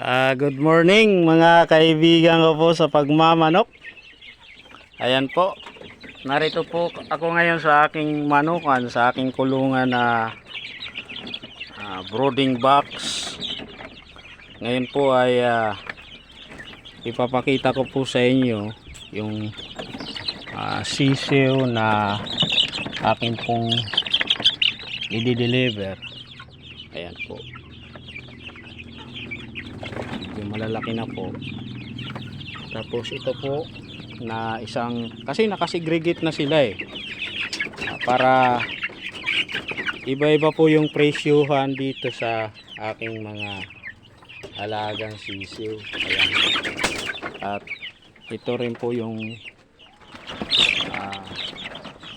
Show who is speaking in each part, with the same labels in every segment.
Speaker 1: Ah, good morning mga kaibigan ko po sa pagmamanok. Ayan po. Narito po ako ngayon sa aking manukan, sa aking kulungan na ah, brooding box. Ngayon po ay ah, ipapakita ko po sa inyo yung ah, sisiw na aking pong i-deliver. Ayan po medyo malalaki na po. Tapos ito po na isang kasi nakasegregate na sila eh. Ah, para iba-iba po yung presyuhan dito sa aking mga alagang sisiw. Ayan. At ito rin po yung ah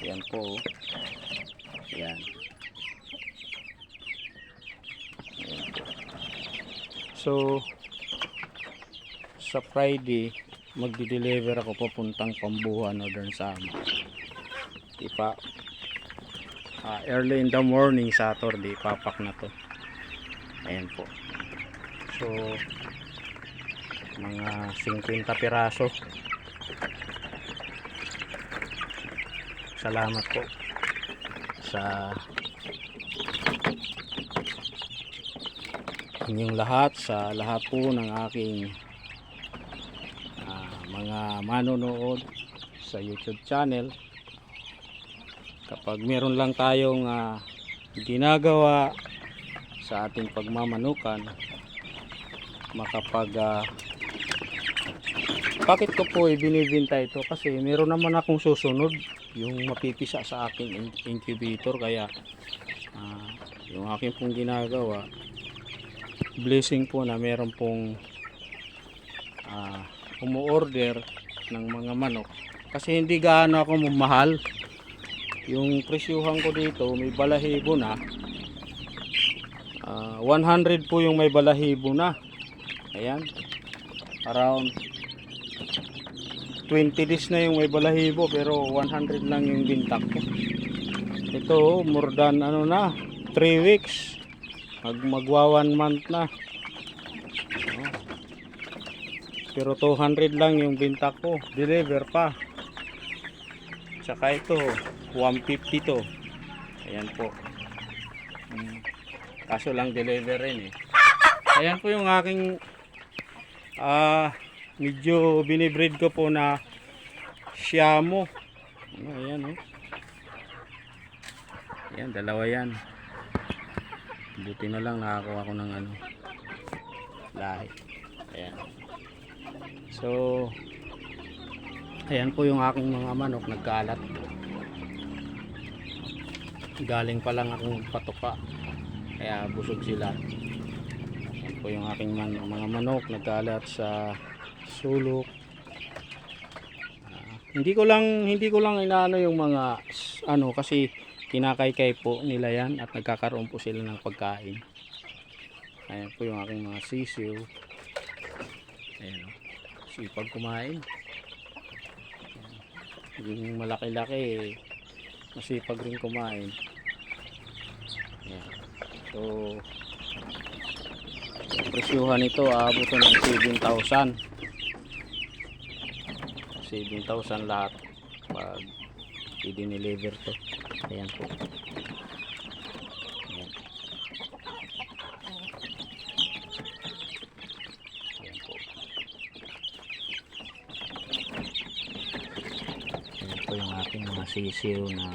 Speaker 1: yan po. Yan So, sa Friday, magdi-deliver ako papuntang Pambuhan, Northern Sama. Ipa, ah, early in the morning, Saturday, papak na to. Ayan po. So, mga 50 piraso. Salamat po sa inyong lahat sa lahat po ng aking mga manonood sa YouTube channel. Kapag meron lang tayong ah, ginagawa sa ating pagmamanukan makapag ah, bakit ko po ibinibinta ito? Kasi meron naman akong susunod yung mapipisa sa aking in- incubator. Kaya ah, yung aking pong ginagawa blessing po na meron pong uh, umu-order ng mga manok. Kasi hindi gaano ako mamahal. Yung presyuhan ko dito may balahibo na. Ah, 100 po yung may balahibo na. Ayan. Around 20 days na yung may balahibo pero 100 lang yung bintak ko. Ito more than ano na 3 weeks. Mag magwa 1 month na. Oh. Pero 200 lang yung binta ko. Deliver pa. Saka ito 150 to. Ayan po. Mm. kaso lang deliver rin eh. Ayan po yung aking ah medyo binibreed ko po na Siamo ano, ayan oh. Ayan dalawa yan. Buti na lang nakakuha ko ng ano lahi. Ayan so ayan po yung aking mga manok nagkalat. Galing pa lang akong patuka kaya busog sila. Ayan po yung aking man, mga manok nagkalat sa sulok. Ah, hindi ko lang hindi ko lang inaano yung mga ano kasi kinakaykay po nila yan at nagkakaroon po sila ng pagkain. Ayan po yung aking mga sisiw. Ayan o sipag kumain. Yung malaki-laki masipag rin kumain. Ayan. So presyuhan nito aabot na ng 7,000 7,000 lahat pag i-deliver to. Ayan po ayan. ayan po ayan po yung ating mga sisiw na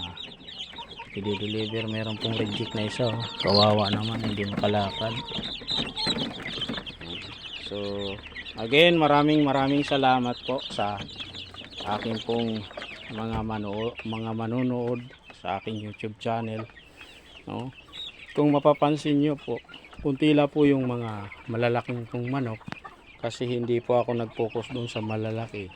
Speaker 1: i-deliver. Meron pong reject na isa oh. kawawa naman hindi makalakad. So again maraming maraming salamat po sa aking pong mga mano mga manonood sa aking YouTube channel no? Kung mapapansin niyo po kuntila po yung mga malalaking pong manok kasi hindi po ako nag-focus doon sa malalaki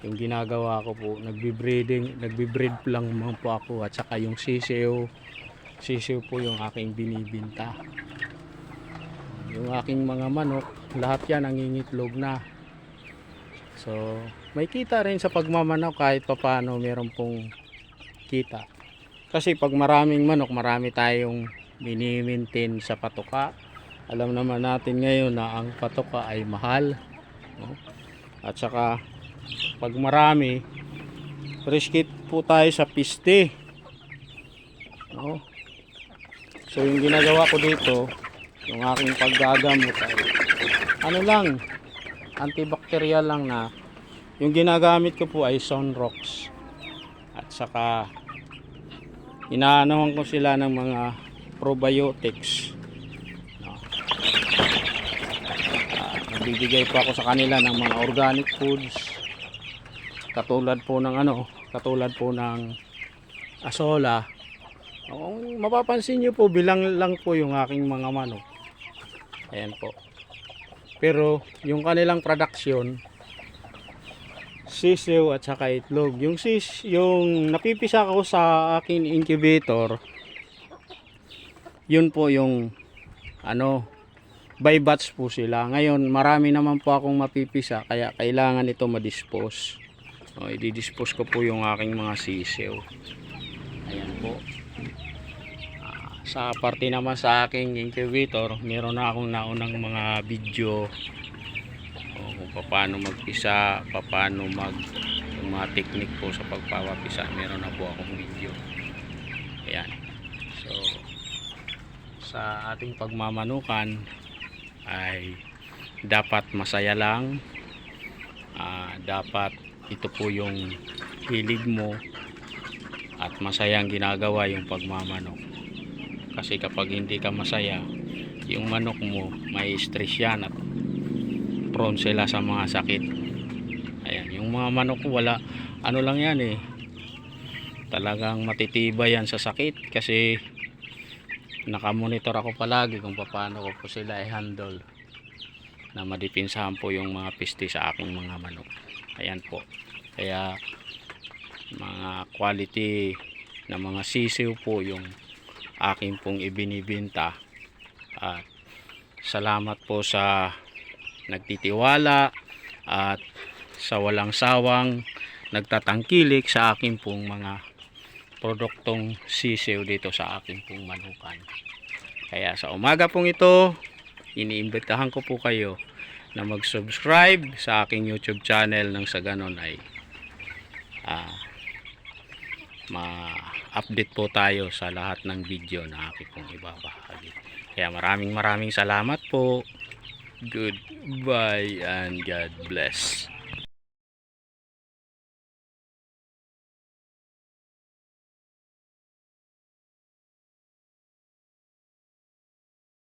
Speaker 1: yung ginagawa ko po nagbi-breeding nagbi-breed lang naman po ako at saka yung sisiw sisiw po yung aking binibinta yung aking mga manok lahat yan nangingitlog na so may kita rin sa pagmamanok kahit papano meron pong kita kasi pag maraming manok marami tayong mini-maintain sa patuka alam naman natin ngayon na ang patoka ay mahal. No? At saka pag marami, riskit po tayo sa piste. No? So yung ginagawa ko dito, yung aking paggagamot ano lang, antibacterial lang na yung ginagamit ko po ay Sunrox. At saka inaanohan ko sila ng mga probiotics. No. Ah, nagbibigay po ako sa kanila ng mga organic foods. Katulad po ng ano, katulad po ng asola. Kung mapapansin nyo po, bilang lang po yung aking mga manok. Ayan po. Pero yung kanilang production, sisiw at saka itlog. Yung sis, yung napipisa ko sa akin incubator, yun po yung ano, by batch po sila. Ngayon, marami naman po akong mapipisa kaya kailangan ito ma-dispose. O, i-dispose ko po yung aking mga sisiw. Ayan po. Ah, sa parte naman sa aking incubator, meron na akong naunang mga video o kung paano magpisa, paano mag yung mga technique po sa pagpapapisa, meron na po akong video. Ayan. So, sa ating pagmamanukan ay dapat masaya lang. Ah, dapat ito po yung hilig mo at masayang ginagawa yung pagmamanok. Kasi kapag hindi ka masaya, yung manok mo may stress yan at prone sila sa mga sakit. Ayan, yung mga manok wala, ano lang yan eh. Talagang matitibay yan sa sakit kasi nakamonitor ako palagi kung paano ko po sila i-handle na madipinsahan po yung mga piste sa aking mga manok. Ayan po. Kaya mga quality na mga sisiw po yung aking pong ibinibinta at salamat po sa nagtitiwala at sa walang sawang nagtatangkilik sa aking pong mga produktong sisiw dito sa aking pong manukan. Kaya sa umaga pong ito, iniimbitahan ko po kayo na mag-subscribe sa aking YouTube channel nang sa ganon ay ah, ma-update po tayo sa lahat ng video na aking pong ibabahagi. Kaya maraming maraming salamat po. Goodbye and God bless.